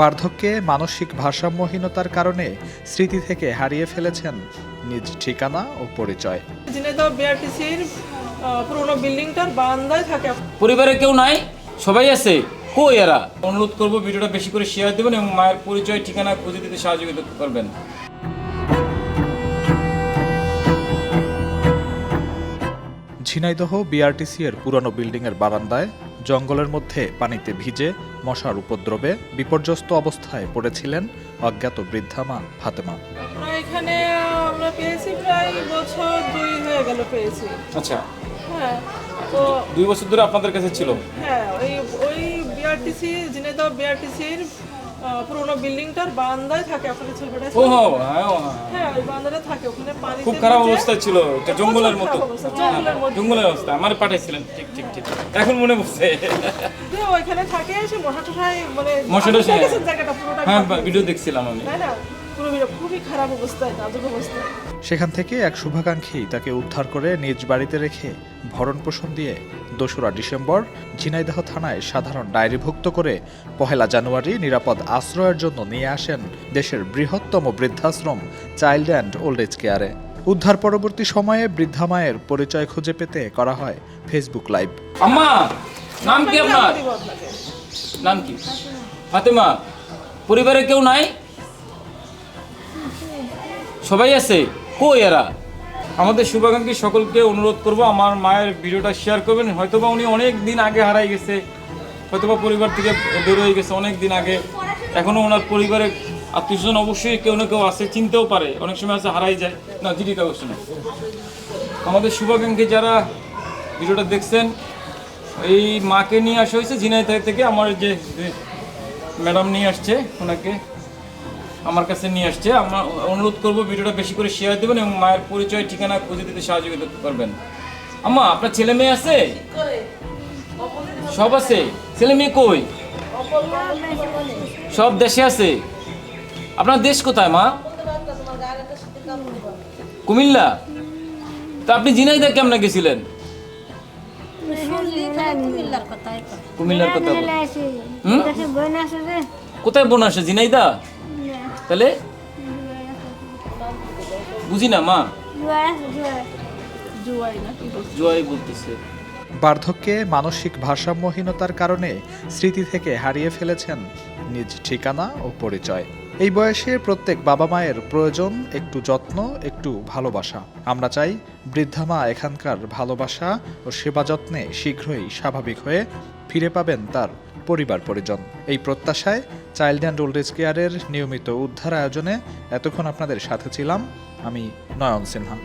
বার্ধক্যে মানসিক ভারসাম্যহীনতার কারণে স্মৃতি থেকে হারিয়ে ফেলেছেন নিজ ঠিকানা ও পরিচয়। ঝিনাইদহ বিআরটিসির পুরোনো বিল্ডিংটার বারান্দায় থাকে। পরিবারে কেউ নাই সবাই আছে। কই এরা? অনুরোধ করব ভিডিওটা বেশি করে শেয়ার দেবেন এবং মায়ের পরিচয় ঠিকানা খুঁজে দিতে সাহায্য করবেন ঝিনাইদহ বিআরটিসি এর পুরনো বিল্ডিংয়ের বারান্দায় জঙ্গলের মধ্যে পানিতে ভিজে মশার উপদ্রবে বিপর্যস্ত অবস্থায় পড়েছিলেন অজ্ঞাত বৃদ্ধা মা ফাতেমা। আমরা এখানে আমরা পেয়েছি প্রায় বছর দুই হয়ে গেল পেয়েছি। আচ্ছা। হ্যাঁ তো দুই বছর ধরে আপনাদের কাছে ছিল? হ্যাঁ ওই ওই বিআরটিসি ঝিনাইদহ বিআরটিসির পুরোনো বিল্ডিংটার বারান্দায় থাকে আপনার ছেলেটা ও হ্যাঁ হ্যাঁ। হ্যাঁ ওই বারান্দাটা থাকে ওখানে খুব খারাপ অবস্থায় ছিল এটা জঙ্গলের মতো। জঙ্গলের অবস্থা আমার পাঠাইছিলেন। ঠিক ঠিক ঠিক এখন মনে পড়ছে। ওইখানে থাকে এসে মশা টশাই মানে মশা হ্যাঁ ভিডিও দেখছিলাম আমি। তাই না? পুরো ভিডিও খুবই খারাপ অবস্থায় নাজুক অবস্থায় সেখান থেকে এক শুভাকাঙ্ক্ষী তাকে উদ্ধার করে নিজ বাড়িতে রেখে ভরণ পোষণ দিয়ে দোসরা ডিসেম্বর ঝিনাইদহ থানায় সাধারণ ডায়েরিভুক্ত করে পহেলা জানুয়ারি নিরাপদ আশ্রয়ের জন্য নিয়ে আসেন দেশের বৃহত্তম বৃদ্ধাশ্রম চাইল্ড অ্যান্ড ওল্ড এজ কেয়ারে। উদ্ধার পরবর্তী সময়ে বৃদ্ধা মায়ের পরিচয় খুঁজে পেতে করা হয় ফেসবুক লাইভ আম্মা নাম কি আপনার? নাম কি? ফাতেমা পরিবারে কেউ নাই? সবাই আছে? কই এরা? আমাদের শুভাকাঙ্ক্ষী সকলকে অনুরোধ করব আমার মায়ের ভিডিওটা শেয়ার করবেন। হয়তোবা উনি অনেক দিন আগে হারাই গেছে হয়তোবা পরিবার থেকে বের হয়ে গেছে অনেক দিন আগে। এখনও ওনার পরিবারের আত্মীয় স্বজন অবশ্যই কেউ না কেউ আছে, চিনতেও পারে। অনেক সময় আছে, হারাই যায়। না, জিডি কাগজ না। আমাদের শুভাকাঙ্ক্ষী যারা ভিডিওটা দেখছেন, এই মাকে নিয়ে আসা হয়েছে ঝিনাইদহ থেকে। আমার যে ম্যাডাম নিয়ে আসছে, ওনাকে আমার কাছে নিয়ে আসছে। আমরা অনুরোধ করব ভিডিওটা বেশি করে শেয়ার দেবেন এবং মায়ের পরিচয়, ঠিকানা খুঁজে দিতে সাহায্য করবেন। আম্মা, আপনার ছেলে মেয়ে আছে? সব আছে। ছেলে মেয়ে কই? সব দেশে আছে? আপনার দেশ কোথায়, মা? কুমিল্লা? তা আপনি ঝিনাইদহ কেমন গেছিলেন? কুমিল্লার কথা কোথায় বোন আসে ঝিনাইদা তাহলে? বুঝি না, মা? বার্ধক্যে মানসিক ভারসাম্যহীনতার কারণে স্মৃতি থেকে হারিয়ে ফেলেছেন নিজ ঠিকানা ও পরিচয়। এই বয়সে প্রত্যেক বাবা মায়ের প্রয়োজন একটু যত্ন, একটু ভালোবাসা। আমরা চাই বৃদ্ধা মা এখানকার ভালোবাসা ও সেবা যত্নে শীঘ্রই স্বাভাবিক হয়ে ফিরে পাবেন তার পরিবার পরিজন। এই প্রত্যাশায় চাইল্ড অ্যান্ড ওল্ড এজ কেয়ারের নিয়মিত উদ্ধার আয়োজনে এতক্ষণ আপনাদের সাথে ছিলাম আমি নয়ন সিনহা।